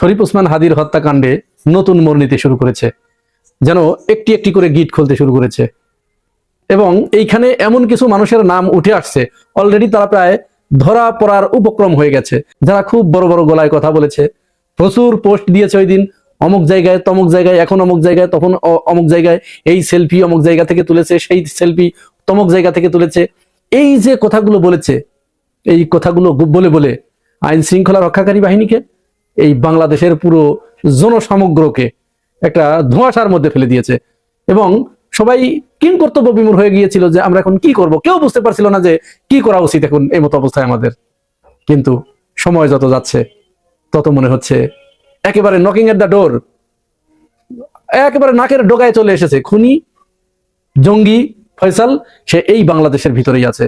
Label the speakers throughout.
Speaker 1: শরীফ ওসমান হাদির হত্যাকাণ্ডে নতুন মোড় নিতে শুরু করেছে, যেন একটি একটি করে গিট খুলতে শুরু করেছে। এবং এইখানে এমন কিছু মানুষের নাম উঠে আসছে অলরেডি তারা প্রায় ধরা পড়ার উপক্রম হয়ে গেছে। যারা খুব বড় বড় গলায় কথা বলেছে, প্রচুর পোস্ট দিয়েছে ওই দিন, অমুক জায়গায় তমুক জায়গায়, এখন অমুক জায়গায়, তখন অমুক জায়গায়, এই সেলফি অমুক জায়গা থেকে তুলেছে, সেই সেলফি তমুক জায়গা থেকে তুলেছে। এই যে কথাগুলো বলেছে, এই কথাগুলো বলে বলে আইন শৃঙ্খলা রক্ষাকারী বাহিনীকে এই বাংলাদেশের পুরো জনসমগ্রকে একটা ধোঁয়াশার মধ্যে ফেলে দিয়েছে। এবং সবাই কিং কর্তব্য বিমূর হয়ে গিয়েছিল যে আমরা এখন কি করব? কেউ বুঝতে পারছিল না যে কি করা উচিত এখন এই মতো অবস্থায় আমাদের। কিন্তু সময় যত যাচ্ছে, তত মনে হচ্ছে একেবারে নকিং এট দ্য ডোর একেবারে নাকের ডোকায় চলে এসেছে খুনি, জঙ্গি ফয়সাল, সে এই বাংলাদেশের ভিতরেই আছে।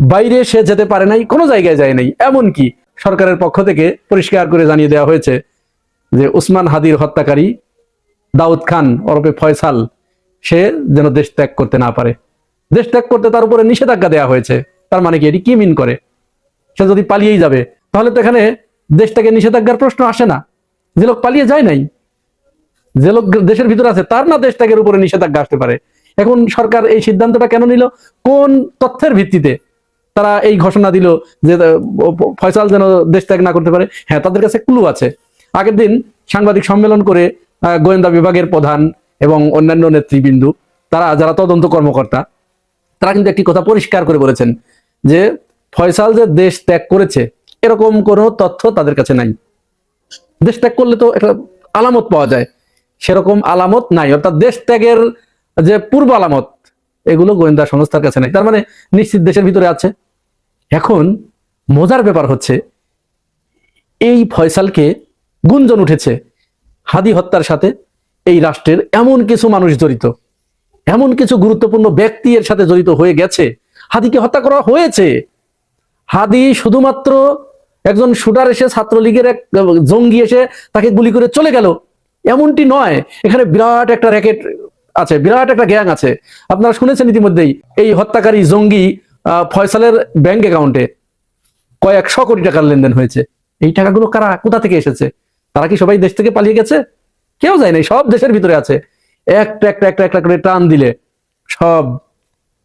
Speaker 1: বাইরে সে যেতে পারে নাই, কোনো জায়গায় যায় নাই। এমন কি সরকারের পক্ষ থেকে পরিষ্কার করে জানিয়ে দেওয়া হয়েছে যে উসমান হাদির হত্যাকারী দাউদ খান ওরফে ফয়সাল, সে যেন দেশ ত্যাগ করতে না পারে। দেশ ত্যাগ করতে তার উপরে নিষেধাজ্ঞা দেওয়া হয়েছে। তার মানে কি? এটি কি মিন করে? সে যদি পালিয়েই যাবে, তাহলে তো এখানে দেশটাকে নিষেধাজ্ঞার প্রশ্ন আসে না। যে লোক পালিয়ে যায় নাই, যে লোক দেশের ভিতরে আছে, তার না দেশ ত্যাগের উপরে নিষেধাজ্ঞা আসতে পারে। এখন সরকার এই সিদ্ধান্তটা কেন নিল? কোন তথ্যের ভিত্তিতে? তারা এই ঘোষণা দিল যে ফয়সাল যেন দেশ ত্যাগ না করতে পারে। হ্যাঁ তাদের কাছে ক্লু আছে। আগের দিন সাংবাদিক সম্মেলন করে গোয়েন্দা বিভাগের প্রধান এবং অন্যান্য নেতৃবৃন্দু, তারা যারা তদন্ত কর্মকর্তা, তারা কিন্তু একটি কথা পরিষ্কার করে বলেছেন যে, ফয়সাল যে দেশ ত্যাগ করেছে, এরকম কোনো তথ্য তাদের কাছে নাই। দেশ ত্যাগ করলে তো একটা আলামত পাওয়া যায়। সেরকম আলামত নাই। অর্থাৎ দেশ ত্যাগের যে পূর্ব আলামত এগুলো গোয়েন্দা সংস্থার কাছে নাই। তার মানে নিশ্চিত দেশের ভিতরে আছে। এখন মজার ব্যাপার হচ্ছে, এই ফয়সালকে গুঞ্জন উঠেছে হাদি হত্যার সাথে এই রাষ্ট্রের এমন কিছু মানুষ জড়িত, এমন কিছু গুরুত্বপূর্ণ ব্যক্তি এর সাথে জড়িত হয়ে গেছে, হাদিকে হত্যা করা হয়েছে। হাদি শুধুমাত্র একজন শুটার এসে ছাত্রলীগের এক জঙ্গি এসে তাকে গুলি করে চলে গেল, এমনটি নয়। এখানে বিরাট একটা র্যাকেট আছে, বিরাট একটা গ্যাং আছে। আপনারা শুনেছেন ইতিমধ্যেই, এই হত্যাকারী জঙ্গি ফয়সালের ব্যাংক অ্যাকাউন্টে কয়েকশো কোটি টাকার লেনদেন হয়েছে। এই টাকাগুলো কারা, কোথা থেকে এসেছে? তারা কি সবাই দেশ থেকে পালিয়ে গেছে? কেউ যায় নাই, সব দেশের ভিতরে আছে। একটা একটা একটা একটা করে টান দিলে সব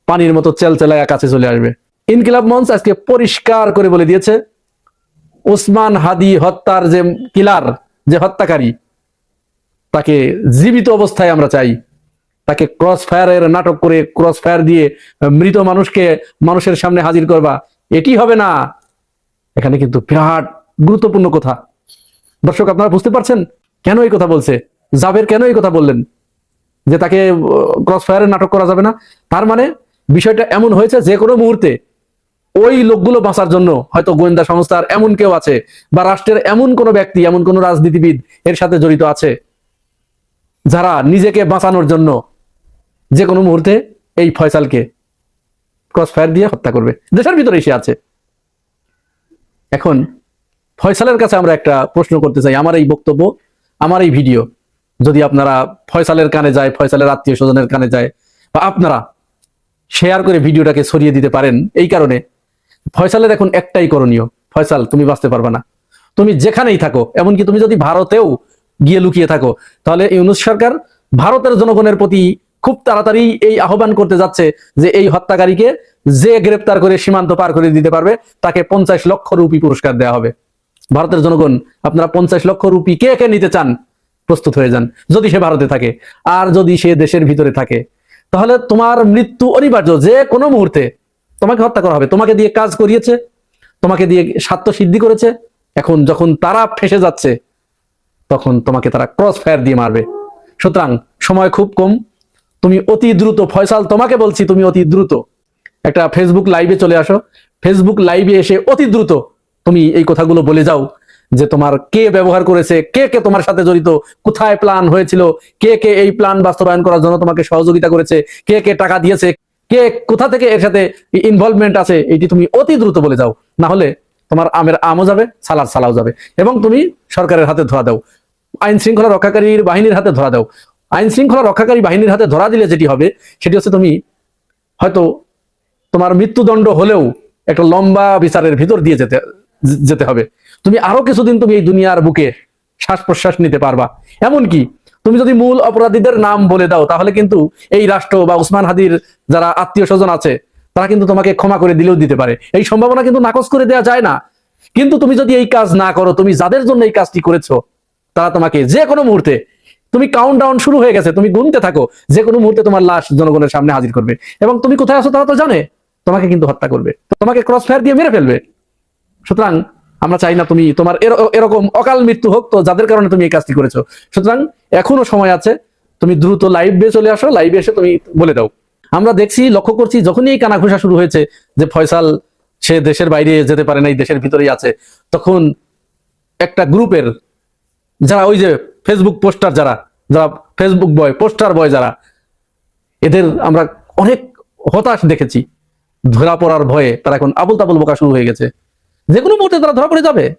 Speaker 1: পানির মতো চেলচেলায় কাছে চলে আসবে। ইনকিলাব মঞ্চ আজকে পরিষ্কার করে বলে দিয়েছে, ওসমান হাদি হত্যার যে কিলার, যে হত্যাকারী, তাকে জীবিত অবস্থায় আমরা চাই। তাকে ক্রস ফায়ারের নাটক করে ক্রস ফায়ার দিয়ে মৃত মানুষকে মানুষের সামনে হাজির করবা। এটি হবে না। এখানে কিন্তু বিরাট গুরুত্বপূর্ণ কথা। দর্শক, আপনারা বুঝতে পারছেন কেন এই কথা বলছে? জাবের কেন এই কথা বললেন? যে তাকে ক্রস ফায়ারের নাটক করা যাবে না? তার মানে বিষয়টা এমন হয়েছে যে কোনো মুহূর্তে ওই লোকগুলো বাঁচার জন্য হয়তো গোয়েন্দা সংস্থার এমন কেউ আছে বা রাষ্ট্রের এমন কোনো ব্যক্তি, এমন কোনো রাজনীতিবিদ এর সাথে জড়িত আছে যারা নিজেকে বাঁচানোর জন্য যে কোনো মুহূর্তে এই ফয়সালকে ক্রস ফায়ার দিয়ে হত্যা করবে। দেশের ভিতরে সে আছে। এখন ফয়সালের কাছে আমরা একটা প্রশ্ন করতে চাই। আমার এই বক্তব্য, আমার এই ভিডিও, যদি আপনারা ফয়সালের কানে যায়, ফয়সালের আত্মীয় স্বজনের কানে যায়, বা আপনারা শেয়ার করে ভিডিওটাকে সরিয়ে দিতে পারেন, এই কারণে ফয়সালের এখন একটাই করণীয়, ফয়সাল, তুমি বাঁচতে পারবে না। তুমি যেখানেই থাকো, এমনকি তুমি যদি ভারতেও গিয়ে লুকিয়ে থাকো, তাহলে ইউনুস সরকার ভারতের জনগণের প্রতি খুব তাড়াতাড়ি এই আহ্বান করতে যাচ্ছে যে এই হত্যাকারীকে যে গ্রেপ্তার করে সীমান্ত পার করে দিতে পারবে, তাকে পঞ্চাশ লক্ষ রুপি পুরস্কার দেওয়া হবে। ভারতের জনগণ, আপনারা পঞ্চাশ লক্ষ রুপি কে কে নিতে চান, প্রস্তুত হয়ে যান, যদি সে ভারতে থাকে আর যদি সে দেশের ভিতরে থাকে। তাহলে তোমার মৃত্যু অনিবার্য, যে কোনো মুহূর্তে তোমাকে হত্যা করা হবে। তোমাকে দিয়ে কাজ করিয়েছে, তোমাকে দিয়ে স্বার্থ সিদ্ধি করেছে। এখন যখন তারা ফেসে যাচ্ছে, তখন তোমাকে তারা ক্রস ফায়ার দিয়ে মারবে। সুতরাং সময় খুব কম। তুমি অতি দ্রুত, ফয়সাল তোমাকে বলছি তুমি অতি দ্রুত। একটা ফেসবুক লাইভে চলে আসো। ফেসবুক লাইভে এসে অতি দ্রুত তুমি এই কথাগুলো বলে যাও যে তোমার কে ব্যবহার করেছে, কে কে তোমার সাথে জড়িত, কোথায় প্ল্যান হয়েছিল, কে কে এই প্ল্যান বাস্তবায়ন করার জন্য তোমাকে সহযোগিতা করেছে, কে কে টাকা দিয়েছে, কে কোথা থেকে এর সাথে ইনভলভমেন্ট আছে, এটি তুমি অতি দ্রুত বলে যাও। না হলে তোমার আমের আমও যাবে, সালার সালাও যাবে। এবং তুমি সরকারের হাতে ধরা দাও। আইন শৃঙ্খলা রক্ষাকারীর বাহিনীর হাতে ধরা দাও। আইন শৃঙ্খলা রক্ষাকারী বাহিনীর হাতে ধরা দিলে যেটি হবে, সেটি হচ্ছে তুমি হয়তো তোমার মৃত্যুদণ্ড হলেও একটা লম্বা বিচারের ভিতর দিয়ে যেতে যেতে হবে। তুমি আরও কিছুদিন তুমি এই দুনিয়ার বুকে শ্বাস প্রশ্বাস নিতে পারবা। এমনকি তুমি যদি মূল অপরাধীদের নাম বলে দাও, তাহলে কিন্তু এই রাষ্ট্র বা উসমান হাদির যারা আত্মীয় স্বজন আছে, তারা কিন্তু তোমাকে ক্ষমা করে দিলেও দিতে পারে। এই সম্ভাবনা কিন্তু নাকচ করে দেওয়া যায় না। কিন্তু তুমি যদি এই কাজ না করো, তুমি যাদের জন্য এই কাজটি করেছ, তারা তোমাকে যে কোনো মুহূর্তে তুমি কাউন্ট ডাউন শুরু হয়ে গেছে, তুমি গুনতে থাকো, যে কোনো মুহূর্তে তোমার লাশ জনগণের সামনে হাজির করবে। এবং তুমি কোথায় আছো তারা তো জানে, তোমাকে কিন্তু হত্যা করবে। তোমাকে ক্রস ফায়ার দিয়ে মেরে ফেলবে। সুতরাং আমরা চাই না তুমি তোমার এর- এরকম অকাল মৃত্যু হোক তো যাদের কারণে তুমি এই কাজটি করেছ। সুতরাং এখনও সময় আছে, তুমি দ্রুত লাইভ লাইভে চলে আসো লাইভে এসে তুমি বলে দাও। আমরা দেখছি, লক্ষ্য করছি, যখনই এই কানাঘুষা শুরু হয়েছে, যে ফয়সাল, সে দেশের বাইরে যেতে পারে না, এই দেশের ভিতরেই আছে, তখন একটা গ্রুপের যারা ওই যে ফেসবুক পোস্টার যারা যারা ফেসবুক বয় পোস্টার বয় যারা, এদের আমরা অনেক হতাশ দেখেছি। ধরা পড়ার ভয়ে তারা এখন আবুল তাবুল বোকা শুরু হয়ে গেছে। যে কোনো মুহূর্তে তারা ধরা পড়ে যাবে।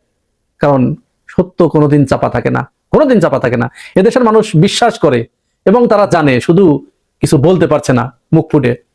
Speaker 1: কারণ সত্য কোনোদিন চাপা থাকে না। কোনোদিন চাপা থাকে না। এদেশের মানুষ বিশ্বাস করে এবং তারা জানে, শুধু কিছু বলতে পারছে না মুখ ফুটে।